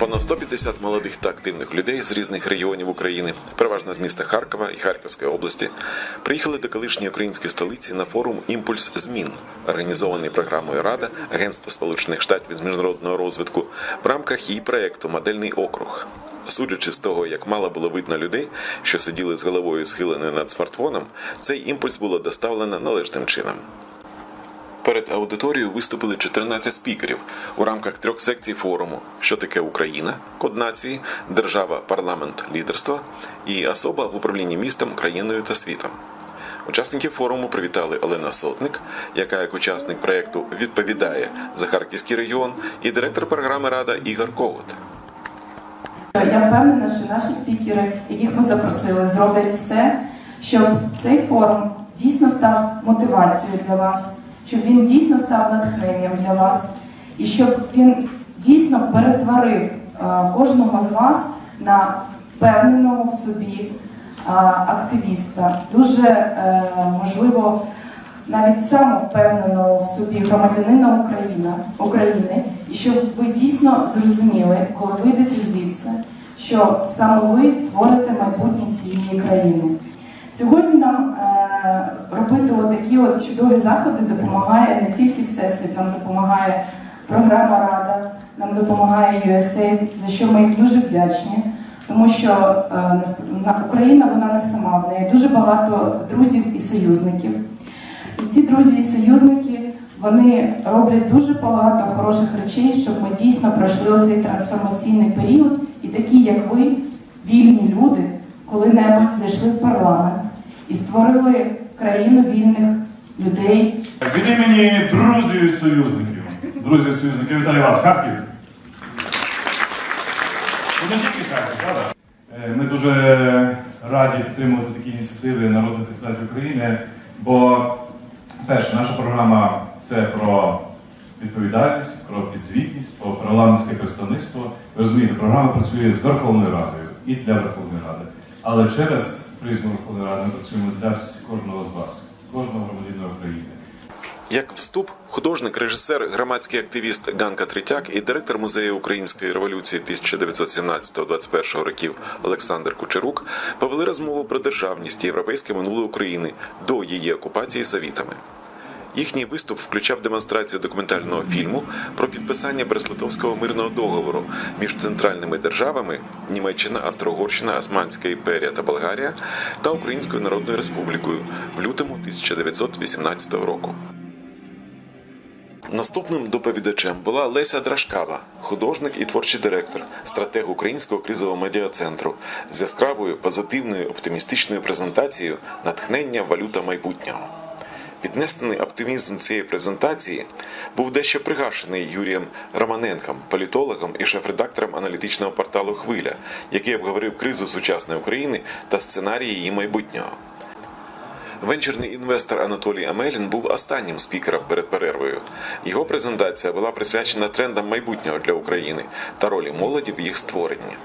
Понад 150 молодих та активних людей з різних регіонів України, переважно з міста Харкова і Харківської області, приїхали до колишньої української столиці на форум Імпульс змін, організований програмою Рада Агентства Сполучених Штатів з міжнародного розвитку в рамках її проекту Модельний округ. Судячи з того, як мало було видно людей, що сиділи з головою схиленою над смартфоном, цей імпульс було доставлено належним чином. Перед аудиторією виступили 14 спікерів у рамках трьох секцій форуму: що таке Україна, код нації, держава, парламент, лідерство і особа в управлінні містом, країною та світом. Учасників форуму привітали Олена Сотник, яка як учасник проєкту відповідає за Харківський регіон, і директор програми Рада Ігор Ковут. Я впевнена, що наші спікери, яких ми запросили, зроблять все, щоб цей форум дійсно став мотивацією для вас, щоб він дійсно став натхненням для вас, і щоб він дійсно перетворив кожного з вас на впевненого в собі активіста, дуже е, можливо навіть самовпевненого в собі громадянина Україна, України, і щоб ви дійсно зрозуміли, коли вийдете звідси, що саме ви творите майбутнє цієї країни. Сьогодні нам е, робити отакі от чудові заходи допомагає не тільки Всесвіт, нам допомагає програма Рада, нам допомагає USAID, за що ми їм дуже вдячні. Тому що е, Україна вона не сама, в неї дуже багато друзів і союзників. І ці друзі і союзники вони роблять дуже багато хороших речей, щоб ми дійсно пройшли оцей трансформаційний період, і такі, як ви, вільні люди, коли-небудь зайшли в парламент і створили країну вільних людей, Від імені друзів і союзників. Друзів і союзників, вітаю вас, Харків. Не тільки Харків, правда? Е, Ми дуже раді підтримувати такі ініціативи народних депутатів України, бо перше, наша програма це про відповідальність, про підзвітність, про парламентське представництво. Ви розумієте, програма працює з Верховною Радою і для Верховної Ради. Але через призму Верховної Ради ми працюємо для кожного з вас, кожного громадянина України. Як вступ, художник, режисер, громадський активіст Ганка Третяк і директор музею української революції 1917-21 років Олександр Кучерук повели розмову про державність європейське минуле України до її окупації совітами. Їхній виступ включав демонстрацію документального фільму про підписання Бреслитовського мирного договору між центральними державами Німеччина, Австро-Угорщина, Османська імперія та Болгарія та Українською Народною Республікою в лютому 1918 року. Наступним доповідачем була Леся Драшкава, художник і творчий директор, стратег Українського кризового медіа-центру з яскравою, позитивною, оптимістичною презентацією натхнення валюта майбутнього. Піднесений оптимізм цієї презентації був дещо пригашений Юрієм Романенком, політологом і шеф-редактором аналітичного порталу Хвиля, який обговорив кризу сучасної України та сценарії її майбутнього. Венчурний інвестор Анатолій Амелін був останнім спікером перед перервою. Його презентація була присвячена трендам майбутнього для України та ролі молоді в їх створенні.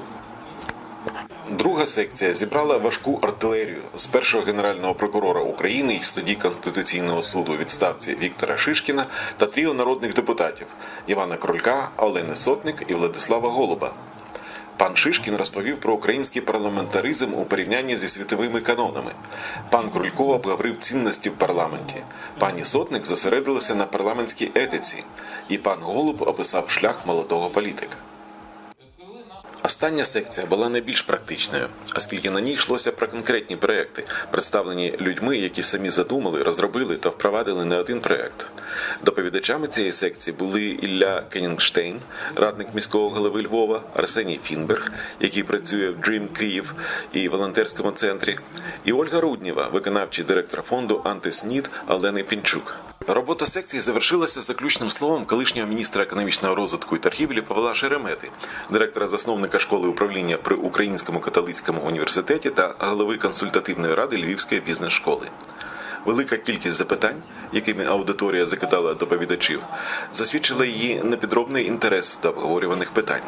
Друга секція зібрала важку артилерію з першого генерального прокурора України і судді Конституційного суду відставці Віктора Шишкіна та тріо народних депутатів Івана Кролька, Олени Сотник і Владислава Голуба. Пан Шишкін розповів про український парламентаризм у порівнянні зі світовими канонами. Пан Крулько обговорив цінності в парламенті. Пані Сотник зосередилася на парламентській етиці, і пан Голуб описав шлях молодого політика. Остання секція була найбільш практичною, оскільки на ній йшлося про конкретні проекти, представлені людьми, які самі задумали, розробили та впровадили не один проект. Доповідачами цієї секції були Ілля Кенінгштейн, радник міського голови Львова, Арсеній Фінберг, який працює в Dream Київ і волонтерському центрі, і Ольга Руднєва, виконавчий директор фонду Антиснід Олени Пінчук. Робота секції завершилася заключним словом колишнього міністра економічного розвитку і торгівлі Павла Шеремети, директора засновника школи управління при Українському католицькому університеті та голови консультативної ради Львівської бізнес-школи. Велика кількість запитань, якими аудиторія закидала доповідачів, засвідчила її непідробний інтерес до обговорюваних питань.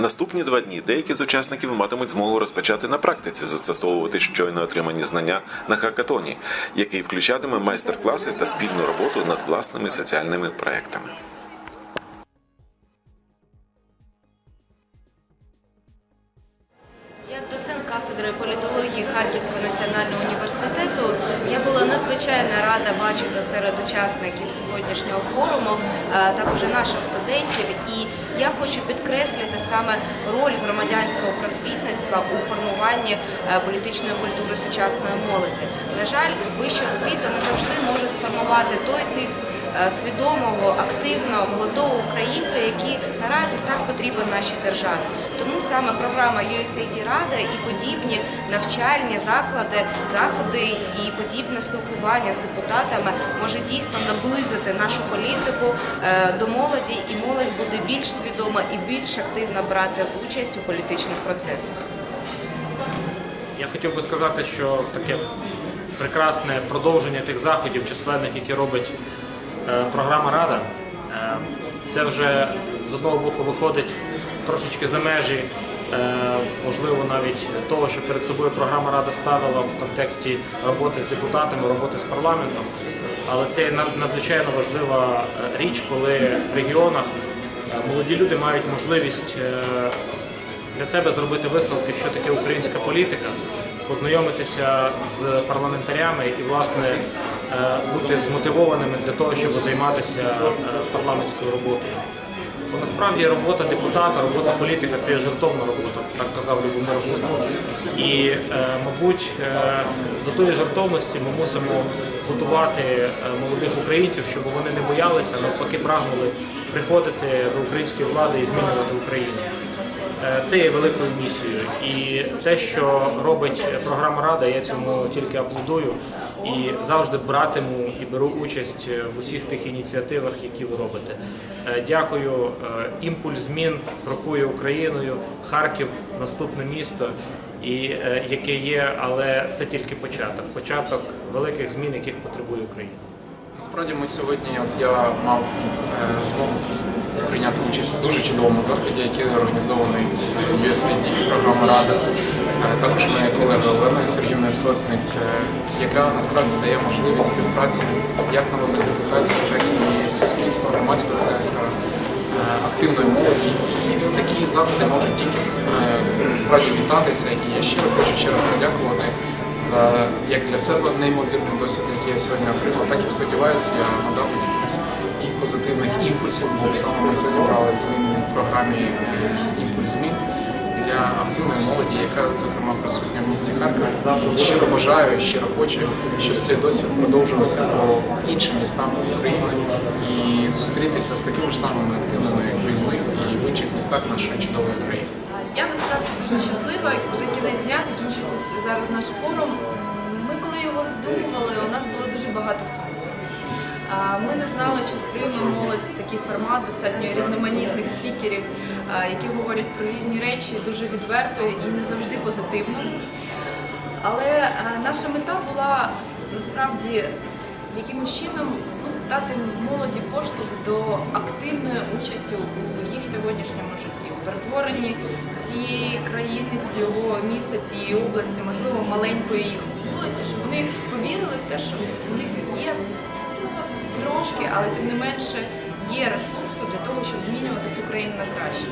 Наступні два дні деякі з учасників матимуть змогу розпочати на практиці застосовувати щойно отримані знання на хакатоні, який включатиме майстер-класи та спільну роботу над власними соціальними проектами. Надзвичайно рада бачити серед учасників сьогоднішнього форуму е, також наших студентів. І я хочу підкреслити саме роль громадянського просвітництва у формуванні е, політичної культури сучасної молоді. На жаль, вища освіта не завжди може сформувати той тип свідомого, активного, молодого українця, який наразі так потрібен нашій державі. Тому саме програма USAID Рада і подібні навчальні заклади, заходи і подібне спілкування з депутатами може дійсно наблизити нашу політику е, до молоді, і молодь буде більш свідома і більш активно брати участь у політичних процесах. Я хотів би сказати, що таке прекрасне продовження тих заходів численних, які робить е, програма Рада. Е, це вже з одного боку виходить трошечки за межі, е, можливо, навіть того, що перед собою програма Рада ставила в контексті роботи з депутатами, роботи з парламентом. Але це надзвичайно важлива е, річ, коли в регіонах е, молоді люди мають можливість е, для себе зробити висновки, що таке українська політика, познайомитися з парламентарями і, власне, е, бути змотивованими для того, щоб займатися е, парламентською роботою. Бо насправді робота депутата, робота політика це є жертовна робота, так казав Любомир Гузнов. І, е, мабуть, е, до тої жертовності ми мусимо готувати е, молодих українців, щоб вони не боялися, навпаки, прагнули приходити до української влади і змінювати Україну. Е, Це є великою місією. І те, що робить програма Рада, я цьому тільки аплодую і завжди братиму і беру участь в усіх тих ініціативах, які ви робите. Е, Дякую. Е, Імпульс змін крокує Україною, Харків наступне місто, і е, яке є, але це тільки початок. Початок великих змін, яких потребує Україна. Насправді ми сьогодні, от я мав е, змогу прийняти участь в дуже чудовому заході, який організований USAID, програма Рада. Також моя колега Олена Сергіївна Сотник, е, яка насправді дає можливість співпраці як народних депутатів, так і суспільства, громадського сектора, е, активної молоді. І такі заходи можуть тільки е, справді вітатися. І я щиро хочу ще раз подякувати за як для себе неймовірний досвід, який я сьогодні отримав, так і сподіваюся, я надав якихось і позитивних імпульсів, бо саме ми сьогодні брали зміни в програмі імпульс змін для активної молоді, яка зокрема присутня в місті Харкові. Щиро бажаю, щиро хочу, щоб цей досвід продовжувався по іншим містам України і зустрітися з такими ж самими активними людьми і в інших містах нашої чудової країни. Я насправді дуже щаслива. Вже кінець дня закінчується зараз наш форум. Ми коли його здумували, у нас було дуже багато сумнівів. Ми не знали, чи сприйме молодь такий формат достатньо різноманітних спікерів, які говорять про різні речі дуже відверто і не завжди позитивно. Але наша мета була насправді якимось чином ну, дати молоді поштовх до активної участі у їх сьогоднішньому житті, перетворенні цієї країни, цього міста, цієї області, можливо, маленької їх вулиці, щоб вони повірили в те, що у них є трошки, але тим не менше. Є ресурсу для того, щоб змінювати цю країну на краще.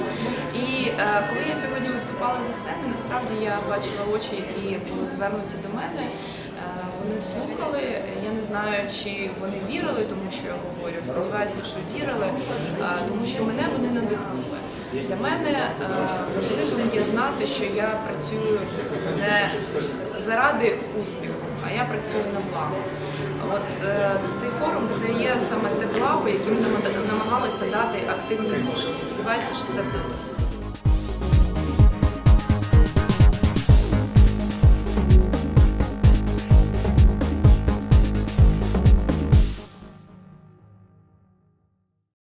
І е, коли я сьогодні виступала за сценою, насправді я бачила очі, які були звернуті до мене. Е, Вони слухали. Я не знаю, чи вони вірили, тому що я говорю. Сподіваюся, що вірили, е, тому що мене вони надихнули. Для мене е, важливим є знати, що я працюю не заради успіху, а я працюю на благо. От е, цей форум це є саме те благо, яким намагалися дати активні молоді. Сподіваюся, що це вдалося.